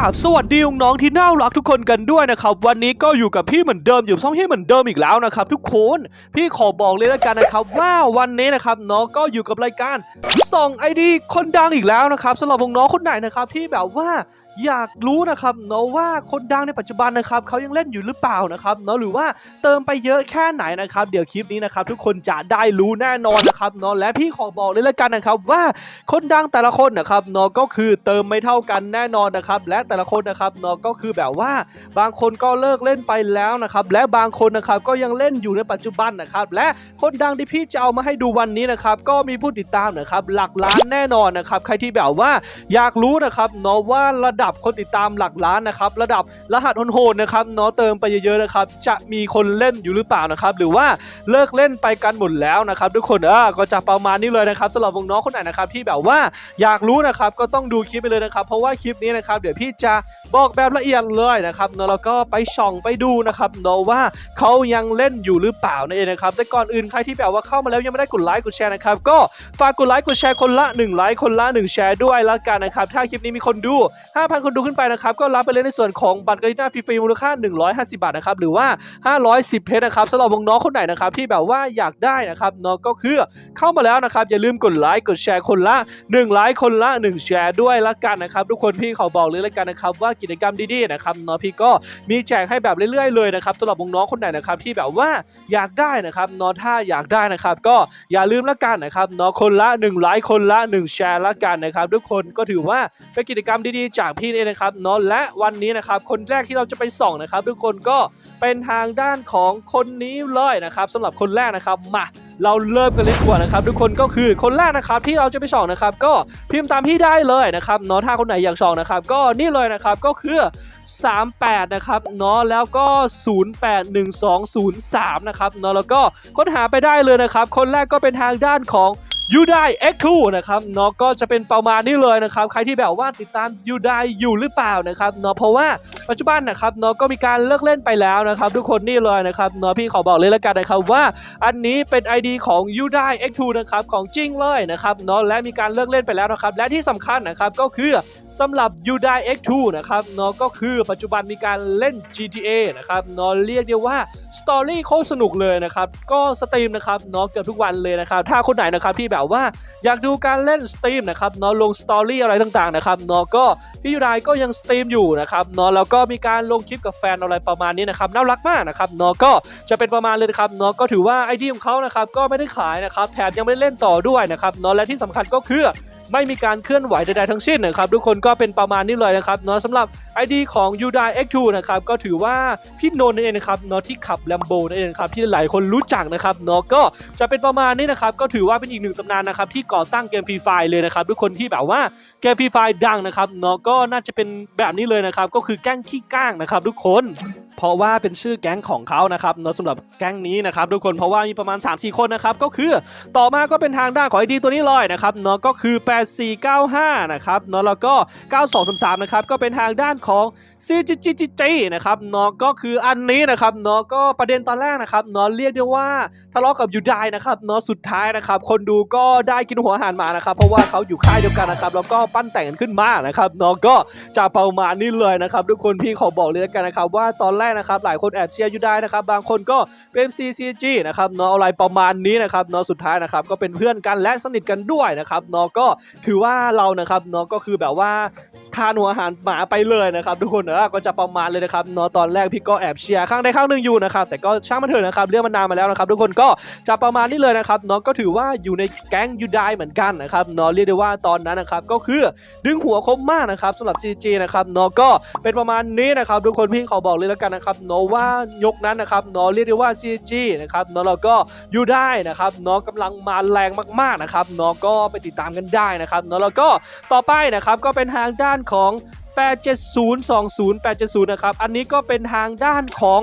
ราบสวัสดีน้องที่น่ารักทุกคนกันด้วยนะครับ วันนี้ก็อยู่กับพี่เหมือนเดิมอยู่ช่องพี่เหมือนเดิมอีกแล้วนะครับ ทุกคนพี่ขอบอกเลยแล้วกันนะครับว่าวันนี้นะครับน้องก็อยู่กับรายการ ส่องไอดีคนดังอีกแล้วนะครับสำหรับน้องๆคนไหนนะครับที่แบบว่าอยากรู้นะครับเนาะว่าคนดังในปัจจุบันนะครับเขายังเล่นอยู่หรือเปล่านะครับเนาะหรือว่าเติมไปเยอะแค่ไหนนะครับ เดี๋ยวคลิปนี้นะครับทุกคนจะได้รู้แน่นอนนะครับเนาะและพี่ขอบอกเลยล้วกันนะครับ ว่าคนดังแต่ละคนนะครับเนาะก็คือเติมไม่เท่ากันแน่นอนนะครับ และแต่ละคนนะครับเนาะก็คือแบบว่าบางคนก็เลิกเล่นไปแล้วนะครับ และบางคนนะครับก็ยังเล่นอยู่ในปัจจุบันนะครับ และคนดังที่พี่จะเอามาให้ดูวันนี้นะครับก็มีผู้ติดตามนะครับหลักล้านแน่นอนนะครับใครที่แบบว่าอยากรู้นะครับเนาะว่าระดับคนติดตามหลักล้านนะครับระดับรหัสโหดนะครับเนาะเติมไปเยอะๆนะครับจะมีคนเล่นอยู่หรือเปล่านะครับหรือว่าเลิกเล่นไปกันหมดแล้วนะครับทุกคนเออก็จะประมาณนี้เลยนะครับสำหรับวงน้องคนไหนนะครับที่แบบว่าอยากรู้นะครับก็ต้องดูคลิปไปเลยนะครับเพราะว่าคลิปนี้นะครับเดี๋ยวพี่จะบอกแบบละเอียดเลยนะครับเนอะแล้วก็ไปส่องไปดูนะครับเนอะว่าเขายังเล่นอยู่หรือเปล่านั่นเองนะครับแต่ก่อนอื่นใครที่แบบว่าเข้ามาแล้วยังไม่ได้กดไลค์กดแชร์นะครับก็ฝากกดไลค์กดแชร์คนละ1ไลค์คนละ 1 แชร์ด้วยละกันนะครับ ถ้าคลิปนี้มีคนดู 5,000 คนดูขึ้นไปนะครับ ก็รับไปเลยในส่วนของบัตรกาลิน่าฟรีๆมูลค่า 150 บาทนะครับ หรือว่า 510 เพชรนะครับสำหรับวงน้องคนไหนนะครับที่แบบว่าอยากได้นะครับเนอะก็คือเข้ามาแล้วนะครับ อย่าลืมกดไลค์กดแชร์คนละ1ไลค์คนละ 1 แชร์ด้วยละกันนะครับทุกคนพี่เขาบอกเลยละกันนะครับว่ากิจกรรมดีๆนะครับเนาะพี่ก็มีแจกให้แบบเรื่อยๆเลยนะครับสำหรับวงน้องคนไหนนะครับที่แบบว่าอยากได้นะครับเนาะถ้าอยากได้นะครับ ก็อย่าลืมละกันนะครับเนาะคนละ1ไลค์คนละ 1 แชร์ละกันนะครับ ทุกคนก็ถือว่าเป็นกิจกรรมดีๆ จากพี่เองนะครับเนาะและวันนี้นะครับคนแรกที่เราจะไปส่องนะครับ ทุกคนก็เป็นทางด้านของคนนี้เลยนะครับสำหรับคนแรกนะครับมาเราเริ่มกันเลยดีกว่านะครับทุกคนก็คือคนแรกนะครับที่เราจะไปส่องนะครับ ก็พิมพ์ตามพี่ได้เลยนะครับเนาะถ้าคนไหนอยากส่องนะครับ ก็นี่เลยนะครับก็คือ 38 นะครับเนาะแล้วก็ 081203 นะครับเนาะแล้วก็ค้นหาไปได้เลยนะครับ คนแรกก็เป็นทางด้านของ ยูได X2 นะครับเนาะก็จะเป็นประมาณนี้เลยนะครับ ใครที่แบบว่าติดตามยูไดอยู่หรือเปล่านะครับเนาะเพราะว่าปัจจุบันนะครับเนาะก็มีการเลิกเล่นไปแล้วนะครับ ทุกคนนี่เลยนะครับเนาะพี่ขอบอกเลยแล้วกันนะครับว่าอันนี้เป็น ID ของ u d i X2 นะครับของจริงเลยนะครับเนาะและมีการเลิกเล่นไปแล้วนะครับ และที่สำคัญนะครับก็คือสำหรับ u d i X2 นะครับเนาะก็คือปัจจุบันมีการเล่น GTA นะครับเนาะเรียกได้ว่าสตอรี่โคตรสนุกเลยนะครับก็สตรีมนะครับเนาะเกือบทุกวันเลยนะครับถ้าคนไหนนะครับที่แบบว่า อยากดูการเล่นสตรีมนะครับเนาะลงสตอรี่อะไรต่างๆนะครับเนาะก็พี่ยูไดก็ยังสตรีมอยู่นะครับเนาะแล้วก็มีการลงคลิปกับแฟนอะไรประมาณนี้นะครับน่ารักมากนะครับเนาะก็จะเป็นประมาณเลยนะครับเนาะก็ถือว่าไอดีของเขานะครับก็ไม่ได้ขายนะครับแถมยังไม่ได้เล่นต่อด้วยนะครับเนาะและที่สำคัญก็คือ ไม่มีการเคลื่อนไหวใดๆทั้งสิ้นนะครับทุกคนก็เป็นประมาณนี้เลยนะครับเนาะสำหรับ ID ของ u d i X2 นะครับก็ถือว่าพี่นนท์นั่นเองนะครับเนาะที่ขับ Lambo นั่นเองนะครับที่หลายคนรู้จักนะครับเนาะก็จะเป็นประมาณนี้นะครับก็ถือว่าเป็นอีกหนึ่งตำนานนะครับที่ก่อตั้งเกมฟรีไฟเลยนะครับทุกคนที่แบบว่าเกมฟรีไฟดังนะครับเนาะก็น่าจะเป็นแบบนี้เลยนะครับก็คือแก๊งขี้ก้างนะครับทุกคน เพราะว่าเป็นชื่อแก๊งของเขานะครับเนาะสำหรับแก๊งนี้นะครับทุกคนเพราะว่ามีประมาณ 3-4 คนนะครับก็คือต่อมาก็เป็นทางด้านของ ID ตัวนี้เลยนะครับเนาะก็คือ 8495 นะครับเนาะแล้วก็ 9233 นะครับก็เป็นทางด้านของ CGGG นะครับเนาะก็คืออันนี้นะครับเนาะก็ประเด็นตอนแรกนะครับเนาะเรียกได้ว่าทะเลาะกับยูไดนะครับเนาะสุดท้ายนะครับคนดูก็ได้กินหัวหารหมานะครับเพราะว่าเขาอยู่ค่ายเดียวกันนะครับแล้วก็ปั้นแต่งกันขึ้นมานะครับเนาะก็จะประมาณนี้เลยนะครับทุกคนพี่ขอบอกเลยแล้วกันนะครับว่าตอนแรกนะครับหลายคนแอบเชียร์ยูได้นะครับบางคนก็เป็น CCG นะครับเนาะอะไรประมาณนี้นะครับเนาะสุดท้ายนะครับก็เป็นเพื่อนกันและสนิทกันด้วยนะครับเนาะก็ถือว่าเรานะครับเนาะก็คือแบบว่าทานหัวอาหารหมาไปเลยนะครับทุกคนเออก็จะประมาณเลยนะครับเนาะตอนแรกพี่ก็แอบเชียร์ข้างใดข้างหนึ่งอยู่นะครับแต่ก็ช่างมันเถอะนะครับเรื่องมันนานมาแล้วนะครับทุกคนก็จะประมาณนี้เลยนะครับเนาะก็ถือว่าอยู่ในแก๊งยูไดเหมือนกันนะครับเนาะเรียกได้ว่าตอนนั้นนะครับก็คือดึงหัวคมมากนะครับสำหรับ CG นะครับเนาะก็เป็นประมาณนี้นะครับทุกคนพี่ขอบอกเลยแล้วกันนะครับเนาะว่ายกนั้นนะครับเนาะเรียกได้ว่า CG นะครับเนาะเราก็ยู่ได้นะครับเนาะกำลังมาแรงมากๆนะครับเนาะก็ไปติดตามกันได้นะครับเนาะแล้วก็ต่อไปนะครับก็เป็นทางด้านของ 87020870 นะครับ อันนี้ก็เป็นทางด้านของ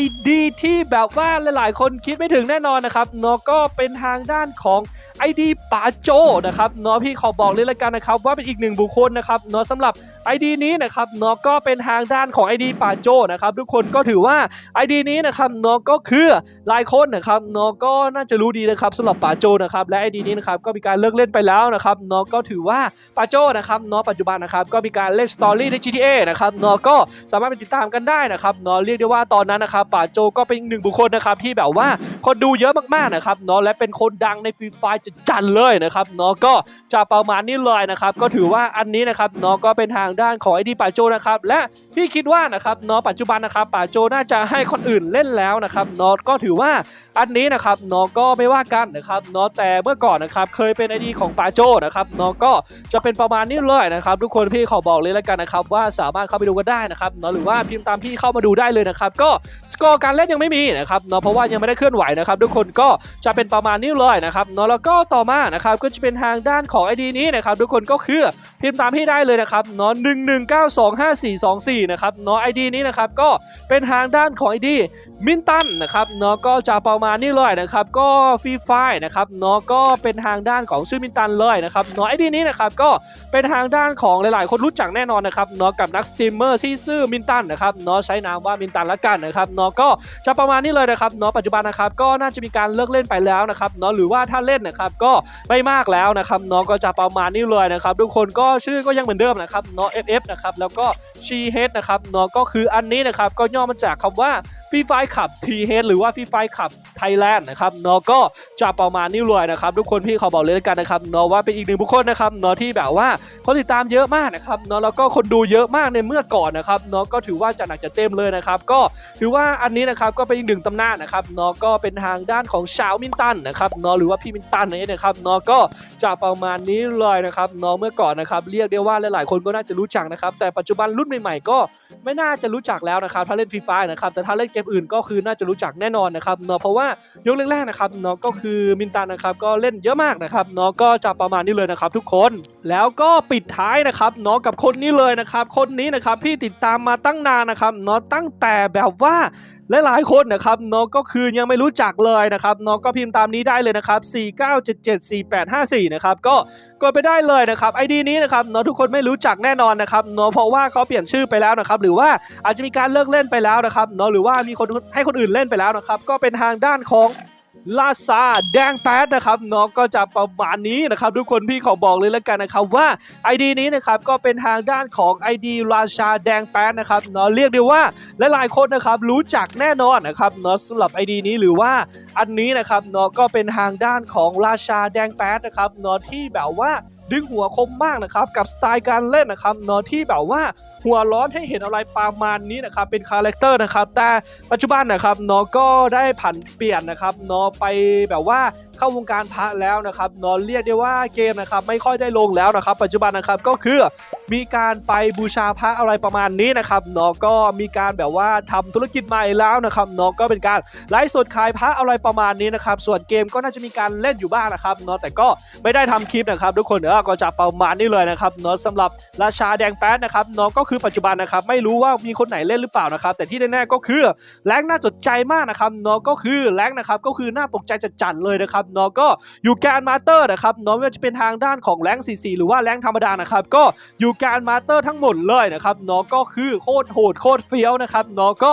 ID ที่แบบว่าหลายๆ คนคิดไม่ถึงแน่นอนนะครับเนาะก็เป็นทางด้านของ ID ปาโจนะครับเนาะพี่ขอบอกเลยละกันนะครับว่าเป็นอีกหนึ่งบุคคลนะครับเนาะสำหรับ ID นี้นะครับเนาะก็เป็นทางด้านของ ID ปาโจนะครับทุกคนก็ถือว่า ID นี้นะครับเนาะก็คือหลายคนนะครับเนาะก็น่าจะรู้ดีนะครับสำหรับปาโจนะครับและ ID นี้นะครับก็มีการเลิกเล่นไปแล้วนะครับเนาะก็ถือว่าปาโจนะครับเนาะปัจจุบันนะครับก็มีการเล่นสตอรี่ใน GTA นะครับเนาะก็สามารถไปติดตามกันได้นะครับเนาะเรียกได้ว่าตอนนั้นนะครับปาโจก็เป็นหนึ่งบุคคลนะครับที่แบบว่าคนดูเยอะมากๆนะครับเนาะและเป็นคนดังในฟรีไฟจะจัดเลยนะครับเนาะก็จะประมาณนี้เลยนะครับก็ถือว่าอันนี้นะครับเนาะก็เป็นทางด้านของ ID ปาโจนะครับและพี่คิดว่านะครับเนาะปัจจุบันนะครับปาโจน่าจะให้คนอื่นเล่นแล้วนะครับเนาะก็ถือว่าอันนี้นะครับเนาะก็ไม่ว่ากันนะครับเนาะแต่เมื่อก่อนนะครับเคยเป็น ID ของปาโจนะครับเนาะก็จะเป็นประมาณนี้เลยนะครับทุกคนพี่ขอบอกเลยแล้วกันนะครับว่าสามารถเข้าไปดูกันได้นะครับเนาะหรือว่าพิมพ์ตามพี่เข้ามาดูได้เลยนะครับก็สกอร์การเล่นยังไม่มีนะครับเนาะเพราะว่ายังไม่ได้เคลื่อนไหวนะครับทุกคนก็จะเป็นประมาณนี้เลยนะครับเนาะแล้วก็ต่อมานะครับก็จะเป็นทางด้านของ ID นี้นะครับทุกคนก็คือพิมพ์ตามพี่ได้เลยนะครับเนาะหนึ่งหนึ่งเก้าสองห้าสี่สองสี่นะครับเนาะ ID นี้นะครับก็เป็นทางด้านของ ID มินตันนะครับเนาะก็จะประมาณนี้เลยนะครับก็ฟรีไฟนะครับเนาะก็เป็นทางด้านของชื่อมินตันเลยนะครับเนาะ ID นี้นะครับก็เป็นทางด้านของหลาย ๆ คนรู้จักแน่นอนนะครับเนาะกับนักสตรีมเมอร์ที่ชื่อมินตันนะครับเนาะใช้นามว่ามินตันละกันนะครับเนาะก็จะประมาณนี้เลยนะครับเนาะปัจจุบันนะครับก็น่าจะมีการเลิกเล่นไปแล้วนะครับเนาะหรือว่าถ้าเล่นนะครับก็ไม่มากแล้วนะครับน้องก็จะประมาณนี้เลยนะครับทุกคนก็ชื่อก็ยังเหมือนเดิมนะครับน้อง FF นะครับแล้วก็ชีเฮดนะครับน้องก็คืออันนี้นะครับก็ย่อมาจากคำว่า ฟรีไฟขับทีเฮดหรือว่าฟรีไฟขับไทยแลนด์นะครับเนาะก็จะประมาณนี้เลยนะครับ ทุกคนพี่ขอบอกเลยแล้วกันนะครับเนาะว่าเป็นอีกหนึ่งบุคคลนะครับเนาะที่แบบว่าคนติดตามเยอะมากนะครับเนาะแล้วก็คนดูเยอะมากในเมื่อก่อนนะครับเนาะก็ถือว่าจะหนักจะเต็มเลยนะครับ ก็ถือว่าอันนี้นะครับก็เป็นอีกหนึ่งตำนานนะครับเนาะก็เป็นทางด้านของชาวมินตันนะครับเนาะหรือว่าพี่มินตันนี่นะครับเนาะก็จะประมาณนี้เลยนะครับเนาะเมื่อก่อนนะครับเรียกได้ว่าหลายๆ คนก็น่าจะรู้จักนะครับแต่ปัจจุบันรุ่นใหม่ๆก็ไม่น่าจะรู้จักแล้วนะครับถ้าเล่นฟรีไฟนะครับแต่ถ้าเล่นเกมอื่นก็คือน่าจะรู้จักแน่นอนนะครับเนาะเพราะว่ายกแรกๆนะครับเนาะก็คือมินตันนะครับก็เล่นเยอะมากนะครับเนาะก็จะประมาณนี้เลยนะครับทุกคนแล้วก็ปิดท้ายนะครับเนาะกับคนนี้เลยนะครับคนนี้นะครับพี่ติดตามมาตั้งนานนะครับเนาะตั้งแต่แบบว่า และหลายคนนะครับน้องก็คือยังไม่รู้จักเลยนะครับน้องก็พิมพ์ตามนี้ได้เลยนะครับ 49774854 นะครับก็กดไปได้เลยนะครับไอดีนี้นะครับน้องทุกคนไม่รู้จักแน่นอนนะครับน้องเพราะว่าเขาเปลี่ยนชื่อไปแล้วนะครับหรือว่าอาจจะมีการเลิกเล่นไปแล้วนะครับน้องหรือว่ามีคนให้คนอื่นเล่นไปแล้วนะครับก็เป็นทางด้านของ ลาซาแดงแป๊ดนะครับเนาะก็จะประมาณนี้นะครับ ทุกคนพี่ขอบอกเลยแล้วกันนะครับว่า ID นี้นะครับก็เป็นทางด้านของ ID ราชาแดงแป๊ดนะครับเนาะเรียกได้ว่าหลายๆคนนะครับรู้จักแน่นอนนะครับเนาะสำหรับ ID นี้หรือว่าอันนี้นะครับเนาะก็เป็นทางด้านของราชาแดงแป๊ดนะครับเนาะที่แบบว่า ดึงหัวคมมากนะครับกับสไตล์การเล่นนะครับเนาะที่แบบว่าหัวร้อนให้เห็นอะไรประมาณนี้นะครับเป็นคาแรคเตอร์นะครับแต่ปัจจุบันนะครับเนาะก็ได้ผันเปลี่ยนนะครับเนาะไปแบบว่า เข้าวงการพระแล้วนะครับนาะเรียกได้ว่าเกมนะครับไม่ค่อยได้ลงแล้วนะครับ ปัจจุบันนะครับก็คือมีการไปบูชาพระอะไรประมาณนี้นะครับเนาะก็มีการแบบว่าทำธุรกิจใหม่แล้วนะครับเนาะก็เป็นการไลฟ์สดขายพระอะไรประมาณนี้นะครับส่วนเกมก็น่าจะมีการเล่นอยู่บ้างนะครับเนาะแต่ก็ไม่ได้ทำคลิปนะครับทุกคนเออก็จะประมาณนี้เลยนะครับเนาะสำหรับราชาแดงแป๊ดนะครับเนาะก็คือปัจจุบันนะครับไม่รู้ว่ามีคนไหนเล่นหรือเปล่านะครับแต่ที่แน่ๆก็คือแรงน่าจดใจมากนะครับเนาะก็คือแรงนะครับก็คือน่าตกใจจัดๆเลยนะครับเนาะก็อยู่แกนมาสเตอร์นะครับเนาะไม่ว่าจะเป็นทางด้านของแรง44หรือว่าแรงธรรมดานะครับก็อยู่แกนมาสเตอร์ทั้งหมดเลยนะครับเนาะก็คือโคตรโหดโคตรเฟี้ยวนะครับเนาะก็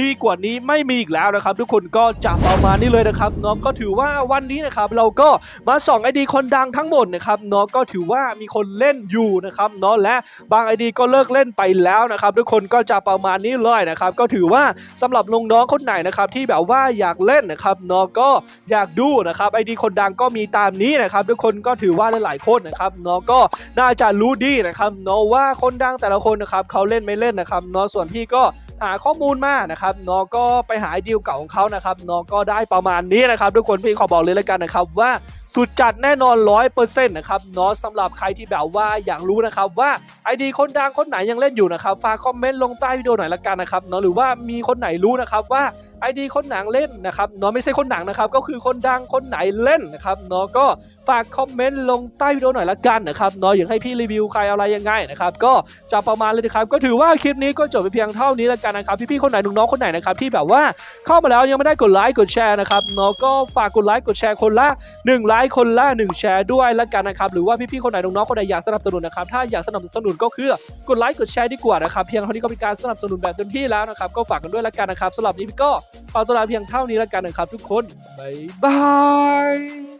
ดีกว่านี้ไม่มีอีกแล้วนะครับ ทุกคนก็จะประมาณนี้เลยนะครับเนาะก็ถือว่าวันนี้นะครับเราก็มาส่องไอดีคนดังทั้งหมดนะครับเนาะก็ถือว่ามีคนเล่นอยู่นะครับเนาะและบางไอดีก็เลิกเล่นไปแล้วนะครับทุกคนก็จะประมาณนี้เลยนะครับก็ถือว่าสำหรับลงน้องคนไหนนะครับที่แบบว่าอยากเล่นนะครับเนาะก็อยากดูนะครับไอดีคนดังก็มีตามนี้นะครับทุกคนก็ถือว่าหลายๆคนนะครับเนาะก็น่าจะรู้ดีนะครับเนาะว่าคนดังแต่ละคนนะครับเขาเล่นไม่เล่นนะครับเนาะส่วนพี่ก็หาข้อมูลมานะครับเนาะก็ไปหาไอดีลเก่าของเขานะครับเนาะก็ได้ประมาณนี้นะครับ ทุกคนพี่ขอบอกเลยแล้วกันนะครับว่าสุดจัดแน่นอนร้อยเปอร์เซ็นต์นะครับเนาะสำหรับใครที่แบบว่าอยากรู้นะครับว่าไอดีคนดังคนไหนยังเล่นอยู่นะครับฝากคอมเมนต์ลงใต้วิดีโอหน่อยละกันนะครับเนาะหรือว่ามีคนไหนรู้นะครับว่า ไอดีคนหนังเล่นนะครับเนาะไม่ใช่คนหนังนะครับก็คือคนดังคนไหนเล่นนะครับเนาะก็ฝากคอมเมนต์ลงใต้วิดีโอหน่อยละกันนะครับเนาะอยากให้พี่รีวิวใครอะไรยังไงนะครับก็จะประมาณเลยนะครับก็ถือว่าคลิปนี้ก็จบไปเพียงเท่านี้ละกันนะครับพี่ๆคนไหนน้องๆคนไหนนะครับที่แบบว่าเข้ามาแล้วยังไม่ได้กดไลค์กดแชร์นะครับเนาะก็ฝากกดไลค์กดแชร์คนละ1ไลค์คนละ1แชร์ด้วยละกันนะครับหรือว่าพี่ๆคนไหนน้องๆคนไหนอยากสนับสนุนนะครับถ้าอยากสนับสนุนก็คือกดไลค์กดแชร์ดีกว่านะครับเพียงเท่านี้ก็เป็นการสนับสนุนแบบเต็มที่แล้วนะครับก็ฝากกันด้วยละกันนะครับสำหรับนี้พี่ก็ขอตัวลาเพียงเท่านี้ละกันนะครับทุกคนบ๊ายบาย